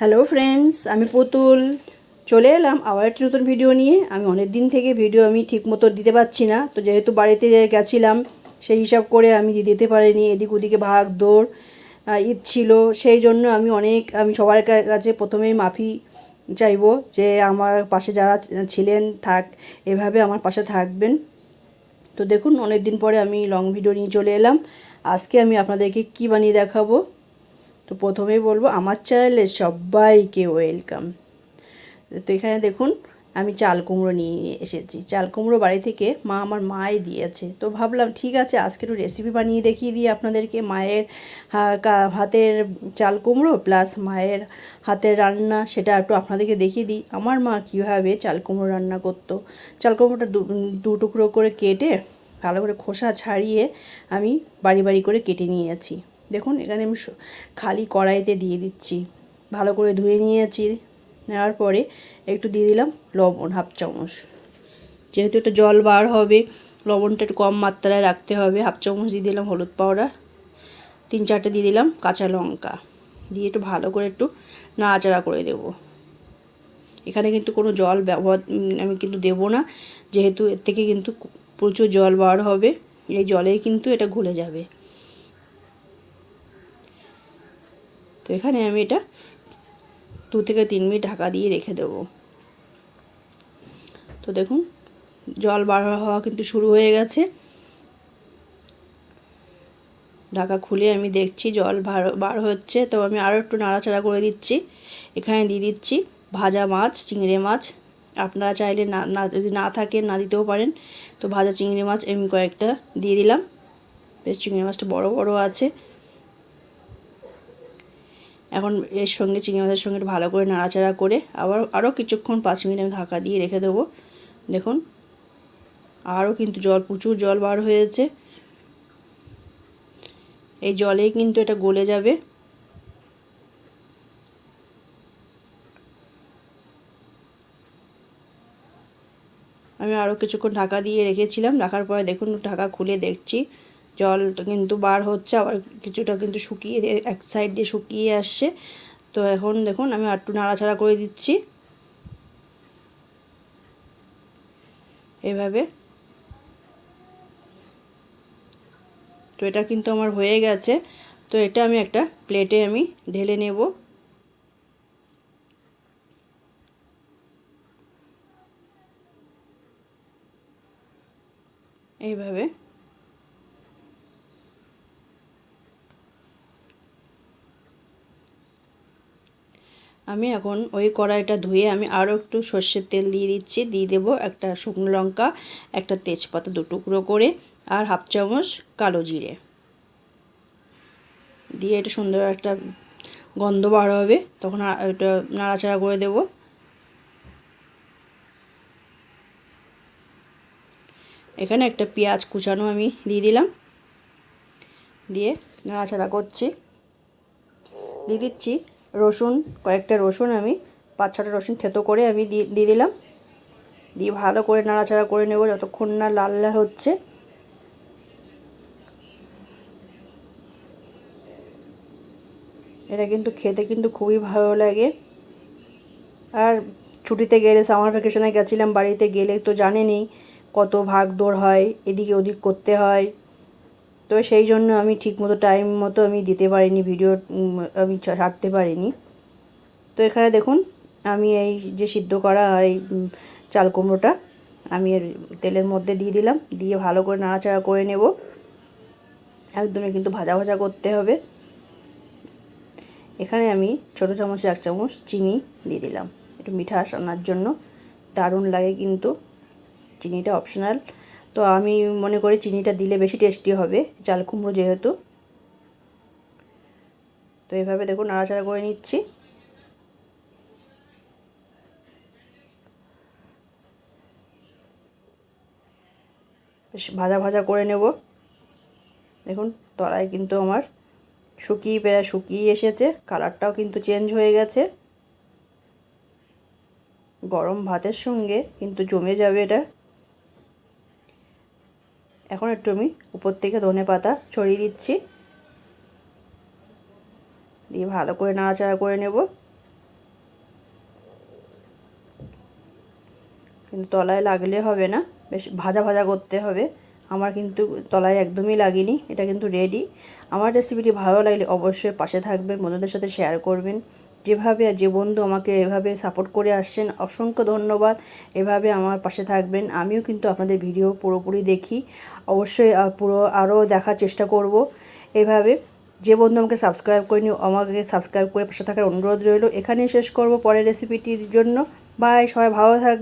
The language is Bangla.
হ্যালো ফ্রেন্ডস আমি পুতুল। চলে এলাম আবার একটি নতুন ভিডিও নিয়ে। আমি অনেক দিন থেকে ভিডিও আমি ঠিক মতো দিতে পারছি না। তো যেহেতু বাড়িতে গেছিলাম, সেই হিসাব করে আমি দিতে পারিনি, এদিক ওদিকে ভাগ, দৌড় ঈদ ছিল, সেই জন্য আমি অনেক, আমি সবার কাছে প্রথমেই মাফি চাইব যে আমার পাশে যারা ছিলেন, থাক, এভাবে আমার পাশে থাকবেন। তো দেখুন অনেক দিন পরে আমি লং ভিডিও নিয়ে চলে এলাম। আজকে আমি আপনাদেরকে কি বানিয়ে দেখাবো? তো প্রথমেই বলব, আমার চ্যানেলে সবাইকে ওয়েলকাম তো এখানে দেখুন, আমি চাল কুমড়ো নিয়ে এসেছি। চাল কুমড়ো বাড়ি থেকে মা আমার মাই দিয়েছে। তো ভাবলাম, ঠিক আছে আজকে একটু রেসিপি বানিয়ে দেখিয়ে দিই আপনাদেরকে। মায়ের হাতের চাল কুমড়ো প্লাস মায়ের হাতের রান্না, সেটা একটু আপনাদেরকে দেখিয়ে দিই। আমার মা কীভাবে চাল কুমড়ো রান্না করতো। চাল কুমড়োটা দু টুকরো করে কেটে, ভালো করে খোসা ছাড়িয়ে আমি বাড়ি বাড়ি করে কেটে নিয়েছি। দেখুন, এখানে আমি খালি কড়াইতে দিয়ে দিচ্ছি। ভালো করে ধুয়ে নিয়েছি। নেওয়ার পরে একটু দিয়ে দিলাম লবণ, হাফ চামচ। যেহেতু একটু জল বার হবে, লবণটা একটু কম মাত্রায় রাখতে হবে। হাফ চামচ দিয়ে দিলাম হলুদ পাউডার। তিন চারটে দিয়ে দিলাম কাঁচা লঙ্কা। দিয়ে একটু ভালো করে একটু নাড়াচাড়া করে দেবো। এখানে কিন্তু কোনো জল ব্যবহার, আমি কিন্তু দেবো না। যেহেতু এর থেকে কিন্তু প্রচুর জল বার হবে, এই জলেই কিন্তু এটা ঘুলে যাবে। তো এখানে আমি এটা দু থেকে তিন মিনিট ঢাকা দিয়ে রেখে দেবো। তো দেখুন, জল বার হওয়া কিন্তু শুরু হয়ে গেছে। ঢাকা খুলে আমি দেখছি জল বার বার হচ্ছে। তো আমি আরও একটু নাড়াচাড়া করে দিচ্ছি। এখানে দিয়ে দিচ্ছি ভাজা মাছ, চিংড়ি মাছ। আপনারা চাইলে না না, যদি না থাকে না দিতেও পারেন। তো ভাজা চিংড়ি মাছ আমি কয়েকটা দিয়ে দিলাম। বেশ, চিংড়ি মাছটা বড় বড় আছে। এখন এর সঙ্গে চিংড়ি মাছের সঙ্গে ভালো করে নাড়াচাড়া করে আবার আরও কিছুক্ষণ পাঁচ মিনিট আমি ঢাকা দিয়ে রেখে দেবো। দেখুন আরও কিন্তু জল, প্রচুর জল বার হয়েছে। এই জলেই কিন্তু এটা গলে যাবে। আমি আরও কিছুক্ষণ ঢাকা দিয়ে রেখেছিলাম। রাখার পরে দেখুন, ঢাকা খুলে দেখছি। জলটা কিন্তু বার হচ্ছে, আবার কিছুটা কিন্তু শুকিয়ে এক সাইড দিয়ে শুকিয়ে আসছে। তো এখন দেখুন, আমি আর একটু নাড়াচাড়া করে দিচ্ছি। এভাবে। তো এটা কিন্তু আমার হয়ে গেছে। তো এটা আমি একটা প্লেটে আমি ঢেলে নেব। এইভাবে। আমি এখন ওই কড়াইটা ধুয়ে আমি আরও একটু সর্ষের তেল দিয়ে দিচ্ছি। দিয়ে দেবো একটা শুকনো লঙ্কা, একটা তেজপাতা দু টুকরো করে আর হাফ চামচ কালো জিরে। দিয়ে এটা সুন্দর একটা গন্ধ বার হবে, তখন এটা নাড়াচাড়া করে দেব। এখানে একটা পেঁয়াজ কুচানো আমি দিয়ে দিলাম। দিয়ে নাড়াচাড়া করছি। দিয়ে দিচ্ছি রসুন, কয়েকটা রসুন আমি, পাঁচ ছটা রসুন থেতো করে আমি দিয়ে দিলাম। দিয়ে ভালো করে নাড়াচাড়া করে নেব যতক্ষণ না লাল লাল হচ্ছে। এটা কিন্তু খেতে কিন্তু খুবই ভালো লাগে। আর ছুটিতে গেলে, সামার ভ্যাকেশনে গেছিলাম, বাড়িতে গেলে তো জানেনই কত ভাগ দৌড় হয়, এদিকে ওদিক করতে হয়। তো সেই জন্য আমি ঠিকমতো টাইম মতো আমি দিতে পারিনি ভিডিও আমি ছাড়তে পারিনি। তো এখানে দেখুন, আমি এই যে সিদ্ধ করা এই চাল কুমড়োটা আমি তেলের মধ্যে দিয়ে দিলাম, দিয়ে ভালো করে নাড়াচাড়া করে নেব। একদমই কিন্তু ভাজা ভাজা করতে হবে। এখানে আমি ছোটো চামচে, এক চামচ চিনি দিয়ে দিলাম। একটু মিঠাস আনার জন্য। দারুণ লাগে কিন্তু। চিনিটা অপশনাল তো আমি মনে করি চিনিটা দিলে বেশি টেস্টি হবে, চাল কুমড়ো যেহেতু। তো এভাবে দেখুন নাড়াচাড়া করে নিচ্ছি। বেশ ভাজা ভাজা করে নেব। দেখুন তলায় কিন্তু আমার শুকিয়ে প্রায় শুকিয়ে এসেছে, কালারটাও কিন্তু চেঞ্জ হয়ে গেছে। গরম ভাতের সঙ্গে কিন্তু জমে যাবে এটা। এখন একটু আমি উপর থেকে ধনে পাতা ছড়িয়ে দিচ্ছি। দিয়ে ভালো করে নাড়াচাড়া করে নেব। কিন্তু তলায় লাগলে হবে না, বেশ ভাজা ভাজা করতে হবে। আমার কিন্তু তলায় একদমই লাগেনি, এটা কিন্তু রেডি আমার রেসিপিটি ভালো লাগলে অবশ্যই পাশে থাকবেন, বন্ধুদের সাথে শেয়ার করবেন। যেভাবে যে বন্ধু আমাকে এভাবে সাপোর্ট করে আসছেন, অসংখ্য ধন্যবাদ। এভাবে আমার পাশে থাকবেন। আমিও কিন্তু আপনাদের ভিডিও পুরোপুরি দেখি। অবশ্যই পুরো আরও দেখার চেষ্টা করব। এভাবে যে বন্ধু আমাকে সাবস্ক্রাইব করেনি আমাকে সাবস্ক্রাইব করে পাশে থাকার অনুরোধ রইল। এখানেই শেষ করব পরের রেসিপিটির জন্য। বাই সবাই ভালো থাকবে